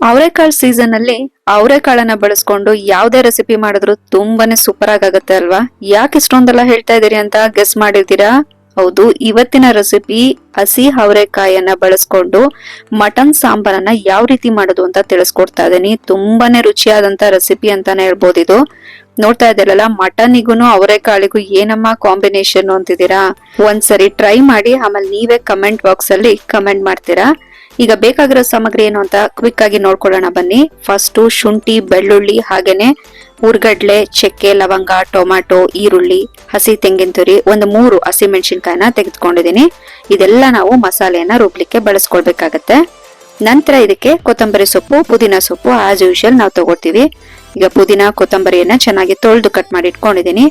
ಅವರೆಕಾಳು ಸೀಸನ್ ಅಲ್ಲಿ ಅವರೆಕಾಳನ್ನ ಬಳಸ್ಕೊಂಡು ಯಾವ್ದೇ ರೆಸಿಪಿ ಮಾಡಿದ್ರು ತುಂಬಾನೇ ಸೂಪರ್ ಆಗುತ್ತೆ ಅಲ್ವಾ? ಯಾಕೆ ಇಷ್ಟೊಂದೆಲ್ಲ ಹೇಳ್ತಾ ಇದೀರಿ ಅಂತ ಗೆಸ್ ಮಾಡಿರ್ತೀರಾ? ಹೌದು, ಇವತ್ತಿನ ರೆಸಿಪಿ ಹಸಿ ಅವರೆಕಾಯನ್ನ ಬಳಸ್ಕೊಂಡು ಮಟನ್ ಸಾಂಬಾರನ್ನ ಯಾವ ರೀತಿ ಮಾಡೋದು ಅಂತ ತಿಳಿಸ್ಕೊಡ್ತಾ ಇದ್ದೀನಿ. ತುಂಬಾನೇ ರುಚಿಯಾದಂತ ರೆಸಿಪಿ ಅಂತಾನೆ ಹೇಳ್ಬೋದು ಇದು ನೋಡ್ತಾ ಇದ್ದೀರಲ್ಲ ಮಟನಿಗೂ ಅವರೆಕಾಳಿಗೂ ಏನಮ್ಮ ಕಾಂಬಿನೇಷನ್ ಅಂತಿದ್ದೀರಾ? ಒಂದ್ಸರಿ ಟ್ರೈ ಮಾಡಿ, ಆಮೇಲೆ ನೀವೇ ಕಮೆಂಟ್ ಬಾಕ್ಸ್ ಅಲ್ಲಿ ಕಮೆಂಟ್ ಮಾಡ್ತೀರಾ? ಈಗ ಬೇಕಾಗಿರೋ ಸಾಮಗ್ರಿ ಏನು ಅಂತ ಕ್ವಿಕ್ ಆಗಿ ನೋಡ್ಕೊಳ್ಳೋಣ ಬನ್ನಿ. ಫಸ್ಟ್ ಶುಂಠಿ, ಬೆಳ್ಳುಳ್ಳಿ ಹಾಗೇನೆ ಉರ್ಗಡ್ಲೆ ಚಕ್ಕೆ, ಲವಂಗ ಟೊಮ್ಯಾಟೊ ಈರುಳ್ಳಿ, ಹಸಿ ತೆಂಗಿನ ತುರಿ, ಒಂದು ಮೂರು ಹಸಿ ಮೆಣಸಿನ್ಕಾಯಿನ ತೆಗೆದುಕೊಂಡಿದ್ದೀನಿ. ಇದೆಲ್ಲ ನಾವು ಮಸಾಲೆಯನ್ನ ರುಬ್ಲಿಕ್ಕೆ ಬಳಸ್ಕೊಳ್ಬೇಕಾಗತ್ತೆ. ನಂತರ ಇದಕ್ಕೆ ಕೊತ್ತಂಬರಿ ಸೊಪ್ಪು, ಪುದೀನ ಸೊಪ್ಪು ಆಸ್ ಯೂಶಲ್ ನಾವು ತಗೋತೀವಿ ಈಗ ಪುದೀನ, ಕೊತ್ತಂಬರಿಯನ್ನ ಚೆನ್ನಾಗಿ ತೊಳೆದು ಕಟ್ ಮಾಡಿ ಇಟ್ಕೊಂಡಿದೀನಿ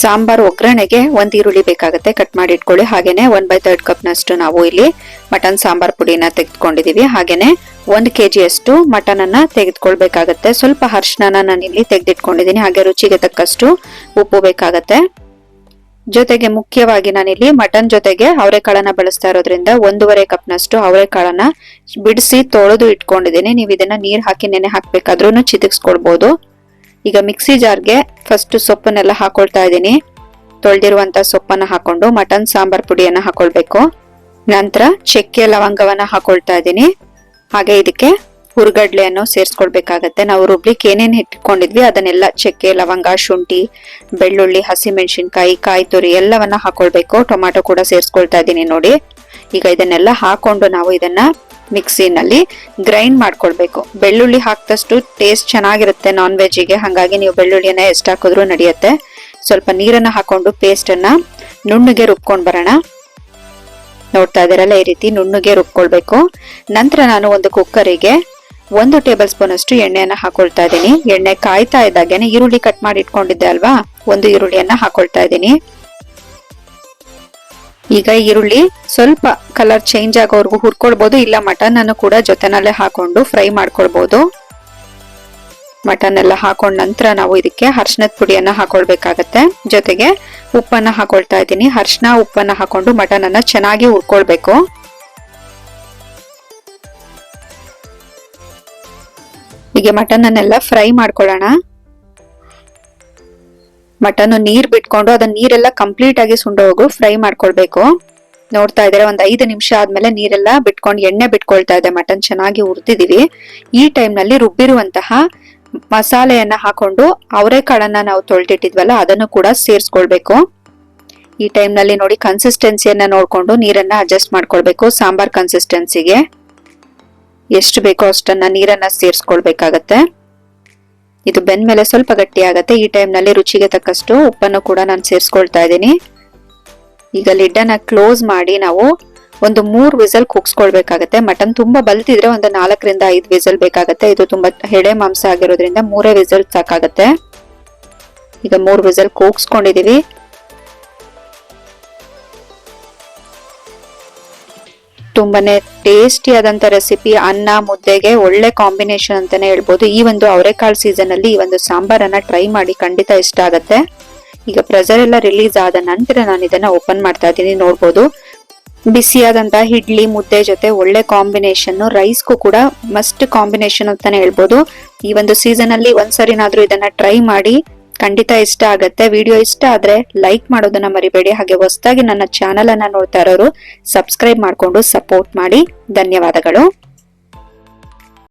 ಸಾಂಬಾರ್ ಒಗ್ಗರಣೆಗೆ ಒಂದ್ ಈರುಳ್ಳಿ ಬೇಕಾಗುತ್ತೆ ಕಟ್ ಮಾಡಿ ಇಟ್ಕೊಳ್ಳಿ. ಹಾಗೇನೆ ಒನ್ ಬೈ ತರ್ಡ್ ಕಪ್ ನಷ್ಟು ನಾವು ಇಲ್ಲಿ ಮಟನ್ ಸಾಂಬಾರ್ ಪುಡಿನ ತೆಗೆದುಕೊಂಡಿದೀವಿ. ಹಾಗೇನೆ ಒಂದ್ ಕೆಜಿ ಅಷ್ಟು ಮಟನ್ ಅನ್ನ ತೆಗೆದುಕೊಳ್ಬೇಕಾಗತ್ತೆ. ಸ್ವಲ್ಪ ಅರ್ಶನ ನಾನು ಇಲ್ಲಿ ತೆಗೆದಿಟ್ಕೊಂಡಿದೀನಿ. ಹಾಗೆ ರುಚಿಗೆ ತಕ್ಕಷ್ಟು ಉಪ್ಪು ಬೇಕಾಗತ್ತೆ. ಜೊತೆಗೆ ಮುಖ್ಯವಾಗಿ ನಾನಿಲ್ಲಿ ಮಟನ್ ಜೊತೆಗೆ ಅವರೆಕಾಳನ್ನ ಬಳಸ್ತಾ ಇರೋದ್ರಿಂದ ಒಂದೂವರೆ ಕಪ್ ನಷ್ಟು ಅವರೆಕಾಳನ್ನ ಬಿಡಿಸಿ ತೊಳೆದು ಇಟ್ಕೊಂಡಿದ್ದೀನಿ ನೀವು ಇದನ್ನ ನೀರ್ ಹಾಕಿ ನೆನೆ ಹಾಕ್ಬೇಕಾದ್ರೂ ಚಿತಿಕ್ಸ್ಕೊಳ್ಬಹುದು ಈಗ ಮಿಕ್ಸಿ ಜಾರ್ಗೆ ಫಸ್ಟ್ ಸೊಪ್ಪನ್ನೆಲ್ಲ ಹಾಕೊಳ್ತಾ ಇದ್ದೀನಿ. ತೊಳೆದಿರುವಂಥ ಸೊಪ್ಪನ್ನ ಹಾಕೊಂಡು ಮಟನ್ ಸಾಂಬಾರ್ ಪುಡಿಯನ್ನ ಹಾಕೊಳ್ಬೇಕು. ನಂತರ ಚಕ್ಕೆ, ಲವಂಗವನ್ನ ಹಾಕೊಳ್ತಾ ಇದ್ದೀನಿ. ಹಾಗೆ ಇದಕ್ಕೆ ಹುರ್ಗಡ್ಲೆಯನ್ನು ಸೇರಿಸ್ಕೊಳ್ಬೇಕಾಗತ್ತೆ. ನಾವು ರುಬ್ಲಿಕ್ಕೆ ಏನೇನು ಇಟ್ಕೊಂಡಿದ್ವಿ, ಅದನ್ನೆಲ್ಲ ಚಕ್ಕೆ, ಲವಂಗ, ಶುಂಠಿ, ಬೆಳ್ಳುಳ್ಳಿ, ಹಸಿಮೆಣಸಿನ್ಕಾಯಿ ಕಾಯಿ ತುರಿ ಎಲ್ಲವನ್ನ ಹಾಕೊಳ್ಬೇಕು. ಟೊಮ್ಯಾಟೊ ಕೂಡ ಸೇರಿಸ್ಕೊಳ್ತಾ ಇದ್ದೀನಿ ನೋಡಿ. ಈಗ ಇದನ್ನೆಲ್ಲ ಹಾಕೊಂಡು ನಾವು ಇದನ್ನ ಮಿಕ್ಸಿನಲ್ಲಿ ಗ್ರೈಂಡ್ ಮಾಡ್ಕೊಳ್ಬೇಕು. ಬೆಳ್ಳುಳ್ಳಿ ಹಾಕ್ದಷ್ಟು ಟೇಸ್ಟ್ ಚೆನ್ನಾಗಿರುತ್ತೆ ನಾನ್ ವೆಜ್ಜಿಗೆ ಹಾಗಾಗಿ ನೀವು ಬೆಳ್ಳುಳ್ಳಿಯನ್ನ ಎಷ್ಟು ಹಾಕಿದ್ರು ನಡೆಯುತ್ತೆ. ಸ್ವಲ್ಪ ನೀರನ್ನ ಹಾಕೊಂಡು ಪೇಸ್ಟ್ ಅನ್ನ ನುಣ್ಣಗೆ ರುಬ್ಕೊಂಡ್ ಬರೋಣ. ನೋಡ್ತಾ ಇದ್ದೀರಲ್ಲ ಈ ರೀತಿ ನುಣ್ಣಗೆ ರುಬ್ಕೊಳ್ಬೇಕು. ನಂತರ ನಾನು ಒಂದು ಕುಕ್ಕರಿಗೆ ಒಂದು ಟೇಬಲ್ ಸ್ಪೂನ್ ಅಷ್ಟು ಎಣ್ಣೆಯನ್ನ ಹಾಕೊಳ್ತಾ ಇದ್ದೀನಿ. ಎಣ್ಣೆ ಕಾಯ್ತಾ ಇದ್ದಾಗೇನೆ ಈರುಳ್ಳಿ ಕಟ್ ಮಾಡಿ ಇಟ್ಕೊಂಡಿದ್ದೆ ಅಲ್ವಾ? ಒಂದು ಈರುಳ್ಳಿಯನ್ನ ಹಾಕೊಳ್ತಾ ಇದ್ದೀನಿ. ಈಗ ಈರುಳ್ಳಿ ಸ್ವಲ್ಪ ಕಲರ್ ಚೇಂಜ್ ಆಗೋವರೆಗೂ ಹುರ್ಕೊಳ್ಬಹುದು ಇಲ್ಲ ಮಟನ್ ಅನ್ನು ಕೂಡ ಜೊತೆನಲ್ಲೇ ಹಾಕೊಂಡು ಫ್ರೈ ಮಾಡ್ಕೊಳ್ಬಹುದು ಮಟನ್ ಎಲ್ಲ ಹಾಕೊಂಡ ನಂತರ ನಾವು ಇದಕ್ಕೆ ಅರ್ಶನದ ಪುಡಿಯನ್ನ ಹಾಕೊಳ್ಬೇಕಾಗತ್ತೆ. ಜೊತೆಗೆ ಉಪ್ಪನ್ನ ಹಾಕೊಳ್ತಾ ಇದ್ದೀನಿ. ಅರ್ಶನ ಉಪ್ಪನ್ನ ಹಾಕೊಂಡು ಮಟನ್ ಅನ್ನ ಚೆನ್ನಾಗಿ ಹುರ್ಕೊಳ್ಬೇಕು. ಹೀಗೆ ಮಟನ್ ಅನ್ನೆಲ್ಲ ಫ್ರೈ ಮಾಡ್ಕೊಳ್ಳೋಣ. ಮಟನ್ ನೀರ್ ಬಿಟ್ಕೊಂಡು ಅದನ್ನ ನೀರೆಲ್ಲ ಕಂಪ್ಲೀಟ್ ಆಗಿ ಸುಂಡೋಗು ಫ್ರೈ ಮಾಡ್ಕೊಳ್ಬೇಕು ನೋಡ್ತಾ ಇದ್ದಾರೆ, ಒಂದ್ ಐದು ನಿಮಿಷ ಆದ್ಮೇಲೆ ನೀರೆಲ್ಲ ಬಿಟ್ಕೊಂಡು, ಎಣ್ಣೆ ಬಿಟ್ಕೊಳ್ತಾ ಇದೆ, ಮಟನ್ ಚೆನ್ನಾಗಿ ಹುರಿದಿದೀವಿ. ಈ ಟೈಮ್ನಲ್ಲಿ ರುಬ್ಬಿರುವಂತಹ ಮಸಾಲೆಯನ್ನ ಹಾಕೊಂಡು ಅವರೆಕಾಳನ್ನ ನಾವು ತೊಳೆದಿಟ್ಟಿದ್ವಲ್ಲ, ಅದನ್ನು ಕೂಡ ಸೇರಿಸ್ಕೊಳ್ಬೇಕು. ಈ ಟೈಮ್ನಲ್ಲಿ ನೋಡಿ ಕನ್ಸಿಸ್ಟೆನ್ಸಿಯನ್ನ ನೋಡ್ಕೊಂಡು ನೀರನ್ನ ಅಡ್ಜಸ್ಟ್ ಮಾಡ್ಕೊಳ್ಬೇಕು, ಸಾಂಬಾರ್ ಕನ್ಸಿಸ್ಟೆನ್ಸಿಗೆ ಎಷ್ಟು ಬೇಕೋ ಅಷ್ಟನ್ನ ನೀರನ್ನ ಸೇರಿಸ್ಕೊಳ್ಬೇಕಾಗತ್ತೆ. ಇದು ಬೆಂದ ಮೇಲೆ ಸ್ವಲ್ಪ ಗಟ್ಟಿ ಆಗುತ್ತೆ ಈ ಟೈಮ್ನಲ್ಲಿ ರುಚಿಗೆ ತಕ್ಕಷ್ಟು ಉಪ್ಪನ್ನು ಕೂಡ ನಾನು ಸೇರಿಸ್ಕೊಳ್ತಾ ಇದ್ದೀನಿ. ಈಗ ಲಿಡ್ ಅನ್ನ ಕ್ಲೋಸ್ ಮಾಡಿ ನಾವು ಒಂದು ಮೂರು ವಿಸಲ್ ಕೂಗ್ಸ್ಕೊಳ್ಬೇಕಾಗತ್ತೆ. ಮಟನ್ ತುಂಬಾ ಬಲ್ತಿದ್ರೆ ಒಂದು ನಾಲ್ಕರಿಂದ ಐದು ವಿಸಲ್ ಬೇಕಾಗತ್ತೆ. ಇದು ತುಂಬಾ ಹೆಡೆ ಮಾಂಸ ಆಗಿರೋದ್ರಿಂದ ಮೂರೇ ವಿಸಲ್ ಸಾಕಾಗತ್ತೆ. ಈಗ ಮೂರು ವಿಸಲ್ ಕೂಗ್ಸ್ಕೊಂಡಿದೀವಿ ತುಂಬಾನೇ ಟೇಸ್ಟಿ ಆದಂತ ರೆಸಿಪಿ ಅನ್ನ, ಮುದ್ದೆಗೆ ಒಳ್ಳೆ ಕಾಂಬಿನೇಷನ್ ಅಂತಾನೆ ಹೇಳ್ಬೋದು. ಈ ಒಂದು ಅವರೆಕಾಳು ಸೀಸನ್ ಅಲ್ಲಿ ಈ ಒಂದು ಸಾಂಬಾರನ್ನ ಟ್ರೈ ಮಾಡಿ ಖಂಡಿತ ಇಷ್ಟ ಆಗತ್ತೆ. ಈಗ ಪ್ರೆಸರ್ ಎಲ್ಲ ರಿಲೀಸ್ ಆದ ನಂತರ ನಾನು ಇದನ್ನ ಓಪನ್ ಮಾಡ್ತಾ ಇದ್ದೀನಿ, ನೋಡ್ಬೋದು. ಬಿಸಿಯಾದಂತ ಇಡ್ಲಿ, ಮುದ್ದೆ ಜೊತೆ ಒಳ್ಳೆ ಕಾಂಬಿನೇಷನ್ ರೈಸ್ಗೂ ಕೂಡ ಮಸ್ಟ್ ಕಾಂಬಿನೇಷನ್ ಅಂತಾನೆ ಹೇಳ್ಬೋದು. ಈ ಒಂದು ಸೀಸನ್ ಅಲ್ಲಿ ಒಂದ್ಸರಿನಾದ್ರೂ ಇದನ್ನ ಟ್ರೈ ಮಾಡಿ ಖಂಡಿತ ಇಷ್ಟ ಆಗತ್ತೆ. ವಿಡಿಯೋ ಇಷ್ಟ ಆದ್ರೆ ಲೈಕ್ ಮಾಡೋದನ್ನ ಮರಿಬೇಡಿ. ಹಾಗೆ ಹೊಸದಾಗಿ ನನ್ನ ಚಾನಲ್ ಅನ್ನ ನೋಡ್ತಾ ಇರೋರು ಸಬ್ಸ್ಕ್ರೈಬ್ ಮಾಡಿಕೊಂಡು ಸಪೋರ್ಟ್ ಮಾಡಿ. ಧನ್ಯವಾದಗಳು.